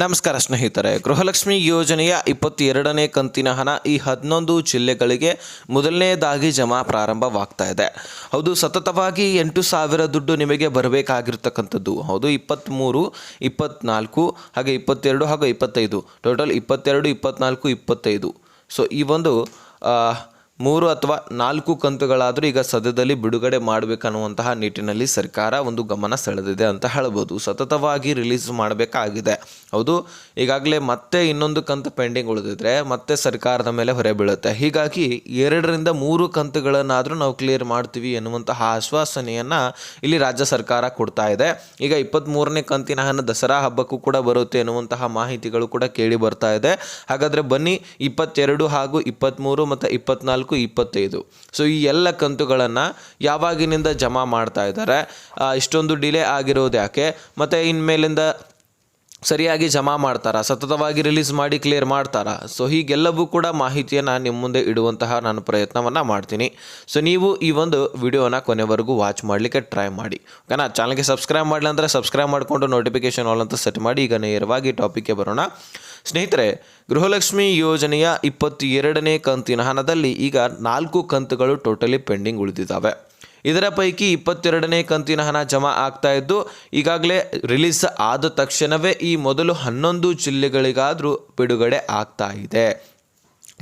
ನಮಸ್ಕಾರ ಸ್ನೇಹಿತರೆ, ಗೃಹಲಕ್ಷ್ಮಿ ಯೋಜನೆಯ ಇಪ್ಪತ್ತೆರಡನೇ ಕಂತಿನ ಹಣ ಈ ಹದಿನೊಂದು ಜಿಲ್ಲೆಗಳಿಗೆ ಮೊದಲನೇದಾಗಿ ಜಮಾ ಪ್ರಾರಂಭವಾಗ್ತಾ ಇದೆ. ಹೌದು, ಸತತವಾಗಿ ಎಂಟು ಸಾವಿರ ದುಡ್ಡು ನಿಮಗೆ ಬರಬೇಕಾಗಿರ್ತಕ್ಕಂಥದ್ದು. ಹೌದು ಇಪ್ಪತ್ತ್ಮೂರು ಇಪ್ಪತ್ತ್ನಾಲ್ಕು ಹಾಗೆ ಇಪ್ಪತ್ತೆರಡು ಹಾಗೂ ಇಪ್ಪತ್ತೈದು. ಟೋಟಲ್ ಇಪ್ಪತ್ತೆರಡು ಇಪ್ಪತ್ತ್ನಾಲ್ಕು ಇಪ್ಪತ್ತೈದು. ಸೊ ಈ ಒಂದು ಮೂರು ಅಥವಾ ನಾಲ್ಕು ಕಂತುಗಳಾದರೂ ಈಗ ಸದ್ಯದಲ್ಲಿ ಬಿಡುಗಡೆ ಮಾಡಬೇಕನ್ನುವಂತಹ ನಿಟ್ಟಿನಲ್ಲಿ ಸರ್ಕಾರ ಒಂದು ಗಮನ ಸೆಳೆದಿದೆ ಅಂತ ಹೇಳ್ಬೋದು. ಸತತವಾಗಿ ರಿಲೀಸ್ ಮಾಡಬೇಕಾಗಿದೆ. ಹೌದು, ಈಗಾಗಲೇ ಮತ್ತೆ ಇನ್ನೊಂದು ಕಂತು ಪೆಂಡಿಂಗ್ ಉಳಿದಿದ್ರೆ ಮತ್ತೆ ಸರ್ಕಾರದ ಮೇಲೆ ಹೊರೆ ಬೀಳುತ್ತೆ. ಹೀಗಾಗಿ ಎರಡರಿಂದ ಮೂರು ಕಂತುಗಳನ್ನಾದರೂ ನಾವು ಕ್ಲಿಯರ್ ಮಾಡ್ತೀವಿ ಎನ್ನುವಂತಹ ಆಶ್ವಾಸನೆಯನ್ನು ಇಲ್ಲಿ ರಾಜ್ಯ ಸರ್ಕಾರ ಕೊಡ್ತಾ ಇದೆ. ಈಗ ಇಪ್ಪತ್ತ್ಮೂರನೇ ಕಂತಿನ ಹಣ ದಸರಾ ಹಬ್ಬಕ್ಕೂ ಕೂಡ ಬರುತ್ತೆ ಎನ್ನುವಂತಹ ಮಾಹಿತಿಗಳು ಕೂಡ ಕೇಳಿ ಬರ್ತಾ ಇದೆ. ಹಾಗಾದರೆ ಬನ್ನಿ, ಇಪ್ಪತ್ತೆರಡು ಹಾಗೂ ಇಪ್ಪತ್ತ್ಮೂರು ಮತ್ತು ಇಪ್ಪತ್ನಾಲ್ಕು ಇಪ್ಪತ್ತೈದು. ಸೊ ಈ ಎಲ್ಲ ಕಂತುಗಳನ್ನು ಯಾವಾಗಿನಿಂದ ಜಮಾ ಮಾಡ್ತಾ ಇದ್ದಾರೆ? ಇಷ್ಟೊಂದು ಡಿಲೇ ಆಗಿರೋದು ಯಾಕೆ ಮತ್ತು ಇನ್ಮೇಲಿಂದ ಸರಿಯಾಗಿ ಜಮಾ ಮಾಡ್ತಾರಾ? ಸತತವಾಗಿ ರಿಲೀಸ್ ಮಾಡಿ ಕ್ಲಿಯರ್ ಮಾಡ್ತಾರಾ? ಸೊ ಹೀಗೆಲ್ಲವೂ ಕೂಡ ಮಾಹಿತಿಯನ್ನು ನಿಮ್ಮ ಮುಂದೆ ಇಡುವಂತಹ ನಾನು ಪ್ರಯತ್ನವನ್ನು ಮಾಡ್ತೀನಿ. ಸೊ ನೀವು ಈ ಒಂದು ವಿಡಿಯೋನ ಕೊನೆವರೆಗೂ ವಾಚ್ ಮಾಡಲಿಕ್ಕೆ ಟ್ರೈ ಮಾಡಿ. ಓಕೆನಾ ಚಾನಲ್ಗೆ ಸಬ್ಸ್ಕ್ರೈಬ್ ಮಾಡಲಿಲ್ಲ ಅಂದರೆ ಸಬ್ಸ್ಕ್ರೈಬ್ ಮಾಡಿಕೊಂಡು ನೋಟಿಫಿಕೇಶನ್ ಆಲ್ ಅಂತ ಸೆಟ್ ಮಾಡಿ ಈಗ ನೇರವಾಗಿ ಟಾಪಿಕ್ಗೆ ಬರೋಣ. ಸ್ನೇಹಿತರೆ, ಗೃಹಲಕ್ಷ್ಮಿ ಯೋಜನೆಯ ಇಪ್ಪತ್ತೆರಡನೇ ಕಂತಿನ ಹಣದಲ್ಲಿ ಈಗ ನಾಲ್ಕು ಕಂತುಗಳು ಟೋಟಲಿ ಪೆಂಡಿಂಗ್ ಉಳಿದಿದ್ದಾವೆ. ಇದರ ಪೈಕಿ ಇಪ್ಪತ್ತೆರಡನೇ ಕಂತಿನ ಹಣ ಜಮಾ ಆಗ್ತಾ ಇದ್ದು, ಈಗಾಗಲೇ ರಿಲೀಸ್ ಆದ ತಕ್ಷಣವೇ ಈ ಮೊದಲು ಹನ್ನೊಂದು ಜಿಲ್ಲೆಗಳಿಗಾದರೂ ಬಿಡುಗಡೆ ಆಗ್ತಾ ಇದೆ.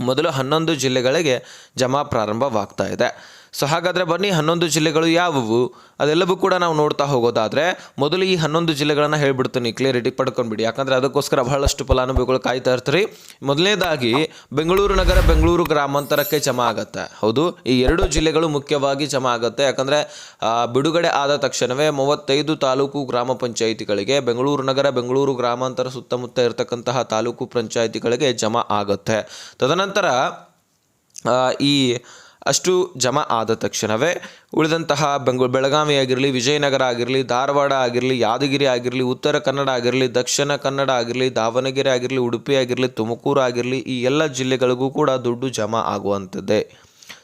ಮೊದಲು ಹನ್ನೊಂದು ಜಿಲ್ಲೆಗಳಿಗೆ ಜಮಾ ಪ್ರಾರಂಭವಾಗ್ತಾ ಇದೆ. ಸೊ ಹಾಗಾದರೆ ಬನ್ನಿ, ಹನ್ನೊಂದು ಜಿಲ್ಲೆಗಳು ಯಾವುವು? ಅದೆಲ್ಲವೂ ಕೂಡ ನಾವು ನೋಡ್ತಾ ಹೋಗೋದಾದರೆ, ಮೊದಲು ಈ ಹನ್ನೊಂದು ಜಿಲ್ಲೆಗಳನ್ನು ಹೇಳ್ಬಿಡ್ತೀನಿ ಕ್ಲಿಯರಿಟಿ ಪಡ್ಕೊಂಡ್ಬಿಡಿ. ಯಾಕಂದರೆ ಅದಕ್ಕೋಸ್ಕರ ಬಹಳಷ್ಟು ಫಲಾನುಭವಿಗಳು ಕಾಯ್ತಾ ಇರ್ತಾರೆ. ಮೊದಲನೇದಾಗಿ, ಬೆಂಗಳೂರು ನಗರ, ಬೆಂಗಳೂರು ಗ್ರಾಮಾಂತರಕ್ಕೆ ಜಮಾ ಆಗುತ್ತೆ. ಹೌದು, ಈ ಎರಡು ಜಿಲ್ಲೆಗಳು ಮುಖ್ಯವಾಗಿ ಜಮಾ ಆಗುತ್ತೆ. ಯಾಕಂದರೆ ಬಿಡುಗಡೆ ಆದ ತಕ್ಷಣವೇ ಮೂವತ್ತೈದು ತಾಲೂಕು ಗ್ರಾಮ ಪಂಚಾಯಿತಿಗಳಿಗೆ, ಬೆಂಗಳೂರು ನಗರ, ಬೆಂಗಳೂರು ಗ್ರಾಮಾಂತರ ಸುತ್ತಮುತ್ತ ಇರತಕ್ಕಂತಹ ತಾಲೂಕು ಪಂಚಾಯಿತಿಗಳಿಗೆ ಜಮಾ ಆಗುತ್ತೆ. ತದನಂತರ ಈ ಅಷ್ಟು ಜಮಾ ಆದ ತಕ್ಷಣವೇ ಉಳಿದಂತಹ ಬೆಂಗಳೂರು, ಬೆಳಗಾವಿ ಆಗಿರಲಿ, ವಿಜಯನಗರ ಆಗಿರಲಿ, ಧಾರವಾಡ ಆಗಿರಲಿ, ಯಾದಗಿರಿ ಆಗಿರಲಿ, ಉತ್ತರ ಕನ್ನಡ ಆಗಿರಲಿ, ದಕ್ಷಿಣ ಕನ್ನಡ ಆಗಿರಲಿ, ದಾವಣಗೆರೆ ಆಗಿರಲಿ, ಉಡುಪಿ ಆಗಿರಲಿ, ತುಮಕೂರು ಆಗಿರಲಿ, ಈ ಎಲ್ಲ ಜಿಲ್ಲೆಗಳಿಗೂ ಕೂಡ ದುಡ್ಡು ಜಮಾ ಆಗುವಂಥದ್ದೇ.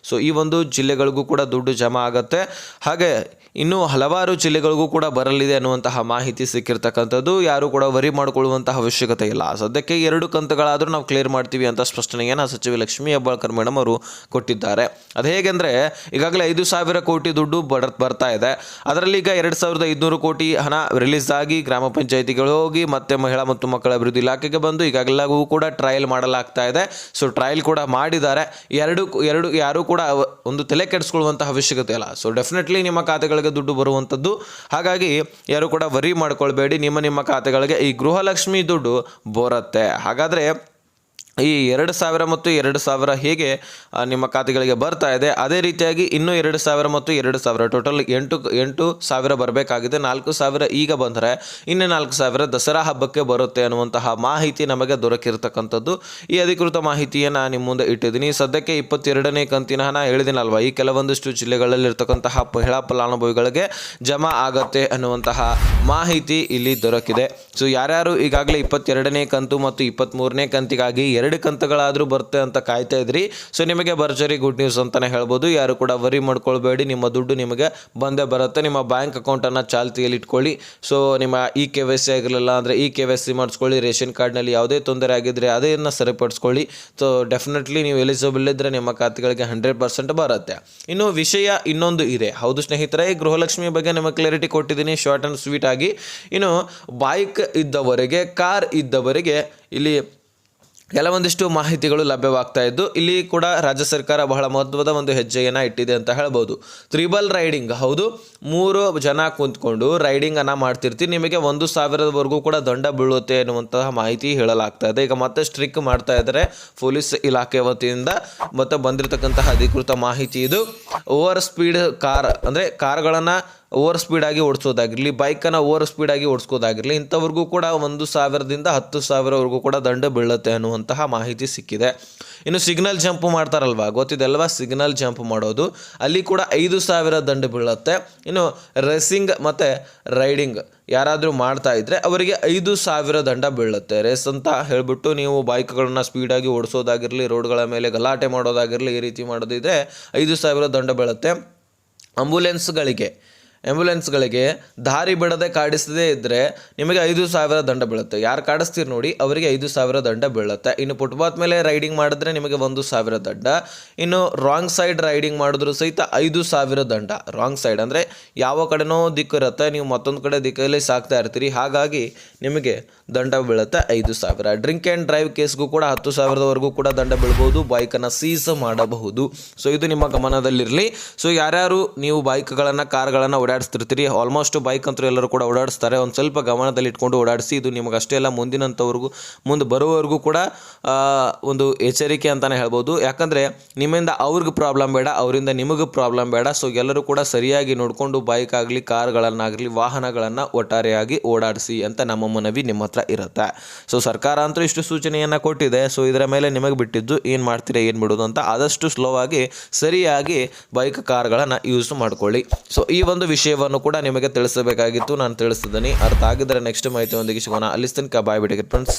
ಸೊ ಈ ಒಂದು ಜಿಲ್ಲೆಗಳಿಗೂ ಕೂಡ ದುಡ್ಡು ಜಮಾ ಆಗುತ್ತೆ. ಹಾಗೆ ಇನ್ನೂ ಹಲವಾರು ಜಿಲ್ಲೆಗಳಿಗೂ ಕೂಡ ಬರಲಿದೆ ಅನ್ನುವಂತಹ ಮಾಹಿತಿ ಸಿಕ್ಕಿರ್ತಕ್ಕಂಥದ್ದು. ಯಾರು ಕೂಡ ವರಿ ಮಾಡಿಕೊಳ್ಳುವಂತಹ ಅವಶ್ಯಕತೆ ಇಲ್ಲ. ಸದ್ಯಕ್ಕೆ ಎರಡು ಕಂತುಗಳಾದರೂ ನಾವು ಕ್ಲಿಯರ್ ಮಾಡ್ತೀವಿ ಅಂತ ಸ್ಪಷ್ಟನೆಯನ್ನು ಸಚಿವೆ ಲಕ್ಷ್ಮೀ ಹೆಬ್ಬಾಳ್ಕರ್ ಮೇಡಮ್ ಅವರು ಕೊಟ್ಟಿದ್ದಾರೆ. ಅದು ಹೇಗೆಂದರೆ, ಈಗಾಗಲೇ ಐದು ಸಾವಿರ ಕೋಟಿ ದುಡ್ಡು ಬಡ, ಬರ್ತಾ ಇದೆ. ಅದರಲ್ಲಿ ಈಗ ಎರಡು ಸಾವಿರದ ಐದುನೂರು ಕೋಟಿ ಹಣ ರಿಲೀಸ್ ಆಗಿ ಗ್ರಾಮ ಪಂಚಾಯಿತಿಗಳು ಹೋಗಿ ಮತ್ತೆ ಮಹಿಳಾ ಮತ್ತು ಮಕ್ಕಳ ಅಭಿವೃದ್ಧಿ ಇಲಾಖೆಗೆ ಬಂದು ಈಗಾಗಲೂ ಕೂಡ ಟ್ರಯಲ್ ಮಾಡಲಾಗ್ತಾ ಇದೆ. ಸೊ ಟ್ರಯಲ್ ಕೂಡ ಮಾಡಿದ್ದಾರೆ. ಎರಡು ಎರಡು ಯಾರೂ ಕೂಡ ಒಂದು ತಲೆ ಕೆಡಿಸ್ಕೊಳ್ಳುವಂತಹ ಅವಶ್ಯಕತೆ ಇಲ್ಲ. ಸೊ ಡೆಫಿನೆಟ್ಲಿ ನಿಮ್ಮ ಖಾತೆಗಳಿಗೆ ದುಡ್ಡು ಬರುವಂಥದ್ದು. ಹಾಗಾಗಿ ಯಾರು ಕೂಡ ವರಿ ಮಾಡ್ಕೊಳ್ಬೇಡಿ. ನಿಮ್ಮ ನಿಮ್ಮ ಖಾತೆಗಳಿಗೆ ಈ ಗೃಹಲಕ್ಷ್ಮಿ ದುಡ್ಡು ಬರುತ್ತೆ. ಹಾಗಾದರೆ ಈ ಎರಡು ಸಾವಿರ ಮತ್ತು ಎರಡು ಸಾವಿರ ಹೇಗೆ ನಿಮ್ಮ ಖಾತೆಗಳಿಗೆ ಬರ್ತಾ ಇದೆ, ಅದೇ ರೀತಿಯಾಗಿ ಇನ್ನೂ ಎರಡು ಸಾವಿರ ಮತ್ತು ಎರಡು ಸಾವಿರ, ಟೋಟಲ್ ಎಂಟು ಎಂಟು ಸಾವಿರ ಬರಬೇಕಾಗಿದೆ, ನಾಲ್ಕು ಸಾವಿರ ಈಗ ಬಂದರೆ ಇನ್ನು ನಾಲ್ಕು ಸಾವಿರ ದಸರಾ ಹಬ್ಬಕ್ಕೆ ಬರುತ್ತೆ ಅನ್ನುವಂತಹ ಮಾಹಿತಿ ನಮಗೆ ದೊರಕಿರ್ತಕ್ಕಂಥದ್ದು. ಈ ಅಧಿಕೃತ ಮಾಹಿತಿಯನ್ನು ನಿಮ್ಮ ಮುಂದೆ ಇಟ್ಟಿದ್ದೀನಿ. ಸದ್ಯಕ್ಕೆ ಇಪ್ಪತ್ತೆರಡನೇ ಕಂತಿನ ಹಣ ಹೇಳಿದಿನಲ್ವ? ಈ ಕೆಲವೊಂದಿಷ್ಟು ಜಿಲ್ಲೆಗಳಲ್ಲಿರ್ತಕ್ಕಂತಹ ಮಹಿಳಾ ಫಲಾನುಭವಿಗಳಿಗೆ ಜಮಾ ಆಗತ್ತೆ ಅನ್ನುವಂತಹ ಮಾಹಿತಿ ಇಲ್ಲಿ ದೊರಕಿದೆ. ಸೊ ಯಾರ್ಯಾರು ಈಗಾಗಲೇ ಇಪ್ಪತ್ತೆರಡನೇ ಕಂತು ಮತ್ತು ಇಪ್ಪತ್ತ್ಮೂರನೇ ಕಂತಿಗಾಗಿ ಎರಡು ಕಂತುಗಳಾದರೂ ಬರುತ್ತೆ ಅಂತ ಕಾಯ್ತಾ ಇದ್ರಿ. ಸೊ ನಿಮಗೆ ಭರ್ಜರಿ ಗುಡ್ ನ್ಯೂಸ್ ಅಂತಲೇ ಹೇಳ್ಬೋದು. ಯಾರು ಕೂಡ ವರಿ ಮಾಡ್ಕೊಳ್ಬೇಡಿ. ನಿಮ್ಮ ದುಡ್ಡು ನಿಮಗೆ ಬಂದೇ ಬರುತ್ತೆ. ನಿಮ್ಮ ಬ್ಯಾಂಕ್ ಅಕೌಂಟನ್ನು ಚಾಲ್ತಿಯಲ್ಲಿ ಇಟ್ಕೊಳ್ಳಿ. ಸೊ ನಿಮ್ಮ ಇ ಕೆ ವೈ ಸಿ ಆಗಿರಲಿಲ್ಲ ಅಂದರೆ ಇ ಕೆ ವೈ ಸಿ ಮಾಡಿಸ್ಕೊಳ್ಳಿ. ರೇಷನ್ ಕಾರ್ಡ್ನಲ್ಲಿ ಯಾವುದೇ ತೊಂದರೆ ಆಗಿದ್ದರೆ ಅದನ್ನು ಸರಿಪಡಿಸ್ಕೊಳ್ಳಿ. ಸೊ ಡೆಫಿನೆಟ್ಲಿ ನೀವು ಎಲಿಜಿಬಲ್ ಇದ್ದರೆ ನಿಮ್ಮ ಖಾತೆಗಳಿಗೆ ಹಂಡ್ರೆಡ್ ಪರ್ಸೆಂಟ್ ಬರುತ್ತೆ. ಇನ್ನು ವಿಷಯ ಇನ್ನೊಂದು ಇದೆ. ಹೌದು ಸ್ನೇಹಿತರೆ, ಈ ಗೃಹಲಕ್ಷ್ಮಿ ಬಗ್ಗೆ ನಿಮಗೆ ಕ್ಲಾರಿಟಿ ಕೊಟ್ಟಿದ್ದೀನಿ. ಶಾರ್ಟ್ ಆ್ಯಂಡ್ ಸ್ವೀಟ್ ಆಗಿ. ಇನ್ನು ಬೈಕ್ ಇದ್ದವರಿಗೆ ಕಾರ್ ಇದ್ದವರಿಗೆ ಇಲ್ಲಿ ಕೆಲವೊಂದಿಷ್ಟು ಮಾಹಿತಿಗಳು ಲಭ್ಯವಾಗ್ತಾ ಇದ್ದು, ಇಲ್ಲಿ ಕೂಡ ರಾಜ್ಯ ಸರ್ಕಾರ ಬಹಳ ಮಹತ್ವದ ಒಂದು ಹೆಜ್ಜೆಯನ್ನು ಇಟ್ಟಿದೆ ಅಂತ ಹೇಳ್ಬೋದು. ತ್ರಿಬಲ್ ರೈಡಿಂಗ್, ಹೌದು. ಮೂರು ಜನ ಕುಂತ್ಕೊಂಡು ರೈಡಿಂಗನ್ನು ಮಾಡ್ತಿರ್ತೀವಿ ನಿಮಗೆ ಒಂದು ಸಾವಿರದವರೆಗೂ ಕೂಡ ದಂಡ ಬೀಳುತ್ತೆ ಎನ್ನುವಂತಹ ಮಾಹಿತಿ ಹೇಳಲಾಗ್ತಾ ಇದೆ. ಈಗ ಮತ್ತೆ ಸ್ಟ್ರಿಕ್ ಮಾಡ್ತಾ ಇದ್ದಾರೆ ಪೊಲೀಸ್ ಇಲಾಖೆ ವತಿಯಿಂದ. ಮತ್ತು ಬಂದಿರತಕ್ಕಂತಹ ಅಧಿಕೃತ ಮಾಹಿತಿ ಇದು. ಓವರ್ ಸ್ಪೀಡ್ ಕಾರ್, ಅಂದರೆ ಕಾರ್ಗಳನ್ನು ಓವರ್ ಸ್ಪೀಡಾಗಿ ಓಡಿಸೋದಾಗಿರಲಿ ಬೈಕನ್ನು ಓವರ್ ಸ್ಪೀಡಾಗಿ ಓಡಿಸ್ಕೋದಾಗಿರಲಿ, ಇಂಥವ್ರಿಗೂ ಕೂಡ ಒಂದು ಸಾವಿರದಿಂದ ಹತ್ತು ಸಾವಿರವರೆಗೂ ಕೂಡ ದಂಡ ಬೀಳುತ್ತೆ ಅನ್ನುವಂತಹ ಮಾಹಿತಿ ಸಿಕ್ಕಿದೆ. ಇನ್ನು ಸಿಗ್ನಲ್ ಜಂಪ್ ಮಾಡ್ತಾರಲ್ವಾ? ಗೊತ್ತಿದೆಲ್ವಾ ಸಿಗ್ನಲ್ ಜಂಪ್ ಮಾಡೋದು. ಅಲ್ಲಿ ಕೂಡ ಐದು ಸಾವಿರ ದಂಡ ಬೀಳುತ್ತೆ. ಇನ್ನು ರೇಸಿಂಗ್ ಮತ್ತು ರೈಡಿಂಗ್ ಯಾರಾದರೂ ಮಾಡ್ತಾ ಇದ್ದರೆ ಅವರಿಗೆ ಐದು ಸಾವಿರ ದಂಡ ಬೀಳುತ್ತೆ. ರೇಸ್ ಅಂತ ಹೇಳಿಬಿಟ್ಟು ನೀವು ಬೈಕ್ಗಳನ್ನು ಸ್ಪೀಡಾಗಿ ಓಡಿಸೋದಾಗಿರಲಿ ರೋಡ್ಗಳ ಮೇಲೆ ಗಲಾಟೆ ಮಾಡೋದಾಗಿರಲಿ ಈ ರೀತಿ ಮಾಡೋದಿದ್ರೆ ಐದು ಸಾವಿರ ದಂಡ ಬೀಳುತ್ತೆ. ಆಂಬುಲೆನ್ಸ್ಗಳಿಗೆ ಆ್ಯಂಬುಲೆನ್ಸ್ಗಳಿಗೆ ದಾರಿ ಬಿಡದೆ ಕಾಡಿಸದೇ ಇದ್ದರೆ ನಿಮಗೆ ಐದು ಸಾವಿರ ದಂಡ ಬೀಳುತ್ತೆ. ಯಾರು ಕಾಡಿಸ್ತೀರಿ ನೋಡಿ, ಅವರಿಗೆ ಐದು ಸಾವಿರ ದಂಡ ಬೀಳುತ್ತೆ. ಇನ್ನು ಫುಟ್ಪಾತ್ ಮೇಲೆ ರೈಡಿಂಗ್ ಮಾಡಿದ್ರೆ ನಿಮಗೆ ಒಂದು ಸಾವಿರ ದಂಡ. ಇನ್ನು ರಾಂಗ್ ಸೈಡ್ ರೈಡಿಂಗ್ ಮಾಡಿದ್ರು ಸಹಿತ ಐದು ಸಾವಿರ ದಂಡ. ರಾಂಗ್ ಸೈಡ್ ಅಂದರೆ ಯಾವ ಕಡೆನೋ ದಿಕ್ಕು ಇರುತ್ತೆ, ನೀವು ಮತ್ತೊಂದು ಕಡೆ ದಿಕ್ಕಲ್ಲಿ ಸಾಕ್ತಾ ಇರ್ತೀರಿ. ಹಾಗಾಗಿ ನಿಮಗೆ ದಂಡ ಬೀಳುತ್ತೆ ಐದು ಸಾವಿರ. ಡ್ರಿಂಕ್ ಆ್ಯಂಡ್ ಡ್ರೈವ್ ಕೇಸ್ಗೂ ಕೂಡ ಹತ್ತು ಸಾವಿರದವರೆಗೂ ಕೂಡ ದಂಡ ಬೀಳ್ಬೋದು. ಬೈಕನ್ನು ಸೀಸ್ ಮಾಡಬಹುದು. ಸೊ ಇದು ನಿಮ್ಮ ಗಮನದಲ್ಲಿರಲಿ. ಸೊ ಯಾರ್ಯಾರು ನೀವು ಬೈಕ್ಗಳನ್ನು ಕಾರ್ಗಳನ್ನು ಓಡಾಡಿಸ್ತಿರ್ತೀರಿ. ಆಲ್ಮೋಸ್ಟ್ ಬೈಕ್ ಅಂತೂ ಎಲ್ಲರೂ ಕೂಡ ಓಡಾಡಿಸ್ತಾರೆ. ಒಂದು ಸ್ವಲ್ಪ ಗಮನದಲ್ಲಿ ಇಟ್ಕೊಂಡು ಓಡಾಡಿಸಿ, ಇದು ನಿಮಗೆ ಅಷ್ಟೇ ಅಲ್ಲ ಮುಂದಿನಂಥವ್ರಿಗೂ ಮುಂದೆ ಬರುವವರೆಗೂ ಕೂಡ ಒಂದು ಎಚ್ಚರಿಕೆ ಅಂತಲೇ ಹೇಳ್ಬೋದು. ಯಾಕಂದರೆ, ನಿಮ್ಮಿಂದ ಅವ್ರಿಗೆ ಪ್ರಾಬ್ಲಮ್ ಬೇಡ, ಅವರಿಂದ ನಿಮಗೆ ಪ್ರಾಬ್ಲಮ್ ಬೇಡ. ಸೊ ಎಲ್ಲರೂ ಕೂಡ ಸರಿಯಾಗಿ ನೋಡಿಕೊಂಡು ಬೈಕ್ ಆಗಲಿ, ಕಾರ್ಗಳನ್ನಾಗಲಿ, ವಾಹನಗಳನ್ನು ಒಟ್ಟಾರೆಯಾಗಿ ಓಡಾಡಿಸಿ ಅಂತ ನಮ್ಮ ಮನವಿ ನಿಮ್ಮ ಹತ್ರ ಇರುತ್ತೆ. ಸೊ ಸರ್ಕಾರ ಅಂತೂ ಇಷ್ಟು ಸೂಚನೆಯನ್ನು ಕೊಟ್ಟಿದೆ. ಸೊ ಇದರ ಮೇಲೆ ನಿಮಗೆ ಬಿಟ್ಟಿದ್ದು ಏನು ಮಾಡ್ತೀರಾ, ಏನು ಬಿಡೋದು ಅಂತ ಆದಷ್ಟು ಸ್ಲೋ ಆಗಿ, ಸರಿಯಾಗಿ ಬೈಕ್ ಕಾರ್ಗಳನ್ನು ಯೂಸ್ ಮಾಡ್ಕೊಳ್ಳಿ. ಸೊ ಈ ಒಂದು ವಿಷಯವನ್ನು ಕೂಡ ನಿಮಗೆ ತಿಳಿಸಬೇಕಾಗಿತ್ತು. ನಾನು ತಿಳಿಸಿದ್ದೀನಿ ಅರ್ಥ ಆಗಿದ್ದರೆ ನೆಕ್ಸ್ಟ್ ಮಾಹಿತಿಯೊಂದಿಗೆ ಶಿವನ ತನಕ ಬಾಯ್ ಬಿಟ್ಟಿಗೆ ಫ್ರೆಂಡ್ಸ್